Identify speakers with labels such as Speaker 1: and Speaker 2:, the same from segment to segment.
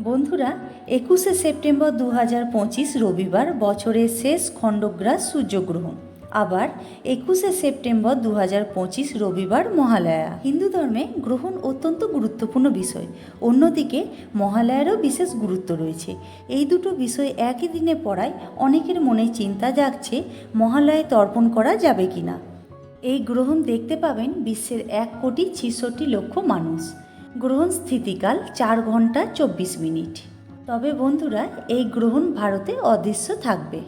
Speaker 1: বন্ধুরা, একুশে সেপ্টেম্বর দু হাজার পঁচিশ রবিবার বছরের শেষ খণ্ডগ্রাস সূর্যগ্রহণ। আবার একুশে সেপ্টেম্বর দু হাজার পঁচিশ রবিবার মহালয়া। হিন্দু ধর্মে গ্রহণ অত্যন্ত গুরুত্বপূর্ণ বিষয়। অন্যদিকে, মহালয়ারও বিশেষ গুরুত্ব রয়েছে। এই দুটো বিষয় একই দিনে পড়ায় অনেকের মনে চিন্তা জাগছে, মহালয়ায় তর্পণ করা যাবে কিনা। এই গ্রহণ দেখতে পাবেন বিশ্বের এক কোটি ছিষট্টি লক্ষ মানুষ। গ্রহণ স্থিতিকাল চার ঘণ্টা চব্বিশ মিনিট। তবে বন্ধুরা, এই গ্রহণ ভারতে অদৃশ্য থাকবে।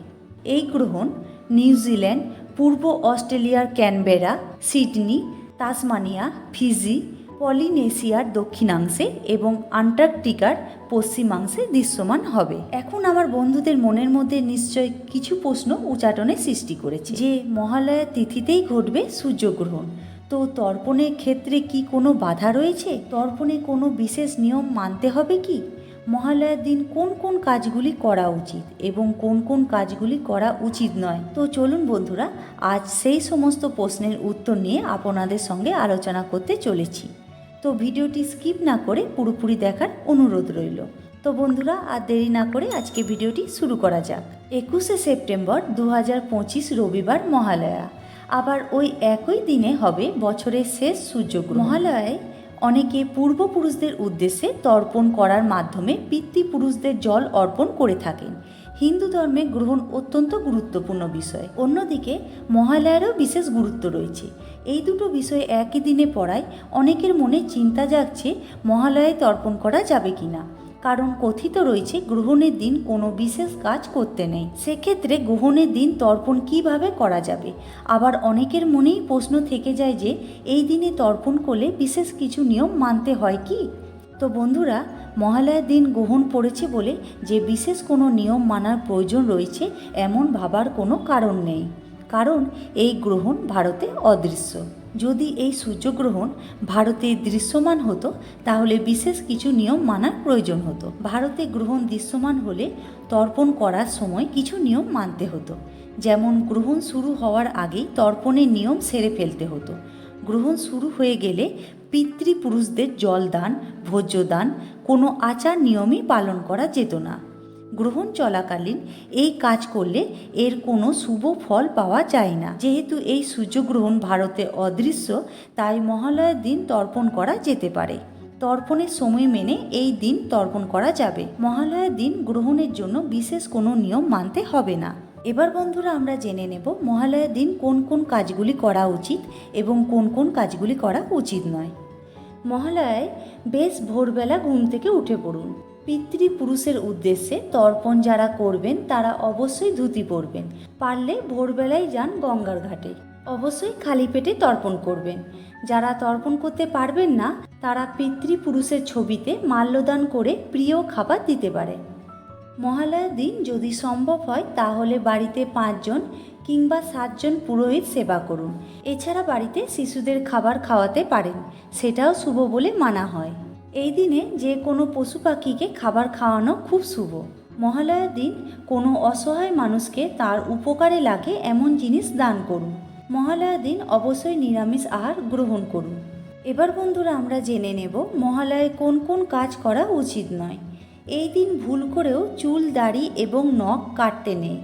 Speaker 1: এই গ্রহণ নিউজিল্যান্ড পূর্ব অস্ট্রেলিয়ার ক্যানবেরা, সিডনি, তাসমানিয়া, ফিজি, পলিনেশিয়ার দক্ষিণাংশে এবং আন্টার্কটিকার পশ্চিমাংশে দৃশ্যমান হবে। এখন আমার বন্ধুদের মনের মধ্যে নিশ্চয় কিছু প্রশ্ন উচাটনের সৃষ্টি করেছে। যে মহালয়া তিথিতেই ঘটবে সূর্যগ্রহণ তো তর্পণের ক্ষেত্রে কি কোনো বাধা রয়েছে? তর্পণে কোনো বিশেষ নিয়ম মানতে হবে কি? মহালয়ার দিন কোন কোন কাজগুলি করা উচিত এবং কোন কোন কাজগুলি করা উচিত নয়? তো চলুন বন্ধুরা, আজ সেই সমস্ত প্রশ্নের উত্তর নিয়ে আপনাদের সঙ্গে আলোচনা করতে চলেছি। তো ভিডিওটি স্কিপ না করে পুরোপুরি দেখার অনুরোধ রইল। তো বন্ধুরা, আর দেরি না করে আজকে ভিডিওটি শুরু করা যাক। একুশে সেপ্টেম্বর দু হাজার পঁচিশ রবিবার মহালয়া। আবার ওই একই দিনে হবে বছরের শেষ সূর্যগ্রহণ। মহালয়ায় অনেকে পূর্বপুরুষদের উদ্দেশ্যে তর্পণ করার মাধ্যমে পিতৃপুরুষদের জল অর্পণ করে থাকেন। হিন্দু ধর্মে গ্রহণ অত্যন্ত গুরুত্বপূর্ণ বিষয়। অন্যদিকে মহালয়ারও বিশেষ গুরুত্ব রয়েছে। এই দুটো বিষয় একই দিনে পড়ায় অনেকের মনে চিন্তা জাগছে মহালয়ায় তর্পণ করা যাবে কিনা। কারণ কথিত রয়েছে, গ্রহণের দিন কোনো বিশেষ কাজ করতে নেই। সেক্ষেত্রে গ্রহণের দিন তর্পণ কীভাবে করা যাবে? আবার অনেকের মনেই প্রশ্ন থেকে যায় যে, এই দিনে তর্পণ করলে বিশেষ কিছু নিয়ম মানতে হয় কি? তো বন্ধুরা, মহালয়ার দিন গ্রহণ পড়েছে বলে যে বিশেষ কোনো নিয়ম মানার প্রয়োজন রয়েছে, এমন ভাবার কোনো কারণ নেই। কারণ এই গ্রহণ ভারতে অদৃশ্য। যদি এই সূর্যগ্রহণ ভারতে দৃশ্যমান হতো, তাহলে বিশেষ কিছু নিয়ম মানার প্রয়োজন হতো। ভারতে গ্রহণ দৃশ্যমান হলে তর্পণ করার সময় কিছু নিয়ম মানতে হতো। যেমন গ্রহণ শুরু হওয়ার আগেই তর্পণের নিয়ম সেরে ফেলতে হতো। গ্রহণ শুরু হয়ে গেলে পিতৃপুরুষদের জল দান ভোজ্য দান কোনো আচার নিয়মই পালন করা যেত না। গ্রহণ চলাকালীন এই কাজ করলে এর কোনো শুভ ফল পাওয়া যায় না। যেহেতু এই সূর্যগ্রহণ ভারতে অদৃশ্য, তাই মহালয়ার দিন তর্পণ করা যেতে পারে। তর্পণের সময় মেনে এই দিন তর্পণ করা যাবে। মহালয়ার দিন গ্রহণের জন্য বিশেষ কোনো নিয়ম মানতে হবে না। এবার বন্ধুরা আমরা জেনে নেব মহালয়ার দিন কোন কোন কাজগুলি করা উচিত এবং কোন কোন কাজগুলি করা উচিত নয়। মহালয়ায় বেশ ভোরবেলা ঘুম থেকে উঠে পড়ুন। পিতৃপুরুষের উদ্দেশ্যে তর্পণ যারা করবেন, তারা অবশ্যই ধুতি পরবেন। পারলে ভোরবেলায় যান গঙ্গার ঘাটে। অবশ্যই খালি পেটে তর্পণ করবেন। যারা তর্পণ করতে পারবেন না, তারা পিতৃপুরুষের ছবিতে মাল্যদান করে প্রিয় খাবার দিতে পারে। মহালয়ার দিন যদি সম্ভব হয়, তাহলে বাড়িতে পাঁচজন কিংবা সাতজন পুরোহিত সেবা করুন। এছাড়া বাড়িতে শিশুদের খাবার খাওয়াতে পারেন। সেটাও শুভ বলে মানা হয়। এই দিনে যে কোনো পশু পাখিকে খাবার খাওয়ানো খুব শুভ। মহালয়ার দিন কোনো অসহায় মানুষকে তার উপকারে লাগে এমন জিনিস দান করুন। মহালয়ার দিন অবশ্যই নিরামিষ আহার গ্রহণ করুন। এবার বন্ধুরা আমরা জেনে নেব মহালয়ায় কোন কোন কাজ করা উচিত নয়। এই দিন ভুল করেও চুল, দাড়ি এবং নখ কাটতে নেই।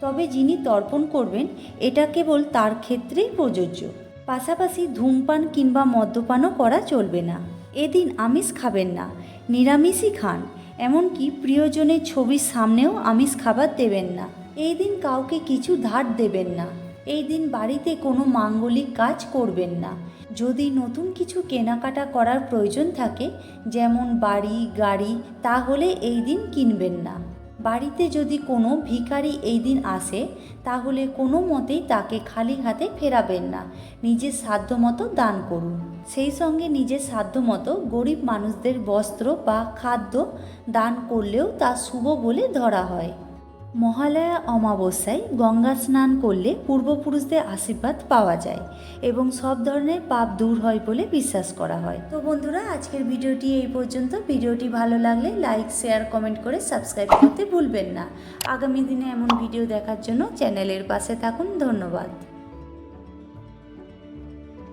Speaker 1: তবে যিনি তর্পণ করবেন, এটা কেবল তার ক্ষেত্রেই প্রযোজ্য। পাশাপাশি ধূমপান কিংবা মদ্যপানও করা চলবে না। এদিন আমিষ খাবেন না, নিরামিষই খান, এমনকি প্রিয়জনের ছবির সামনেও আমিষ খাবার দেবেন না। এই দিন কাউকে কিছু ধার দেবেন না, এই দিন বাড়িতে কোনো মাঙ্গলিক কাজ করবেন না। যদি নতুন কিছু কেনাকাটা করার প্রয়োজন থাকে, যেমন বাড়ি, গাড়ি, তাহলে এই দিন কিনবেন না। বাড়িতে যদি কোনো ভিখারি এই দিন আসে, তাহলে কোনো মতেই তাকে খালি হাতে ফেরাবেন না। নিজের সাধ্যমতো দান করুন। সেই সঙ্গে নিজের সাধ্যমতো গরিব মানুষদের বস্ত্র বা খাদ্য দান করলেও তা শুভ বলে ধরা হয়। মহালয়া অমাবস্যায় গঙ্গা স্নান করলে পূর্বপুরুষদের আশীর্বাদ পাওয়া যায় এবং সব ধরনের পাপ দূর হয় বলে বিশ্বাস করা হয়। তো বন্ধুরা, আজকের ভিডিওটি এই পর্যন্ত। ভিডিওটি ভালো লাগলে লাইক, শেয়ার, কমেন্ট করে সাবস্ক্রাইব করতে ভুলবেন না। আগামী দিনে এমন ভিডিও দেখার জন্য চ্যানেলের পাশে থাকুন। ধন্যবাদ।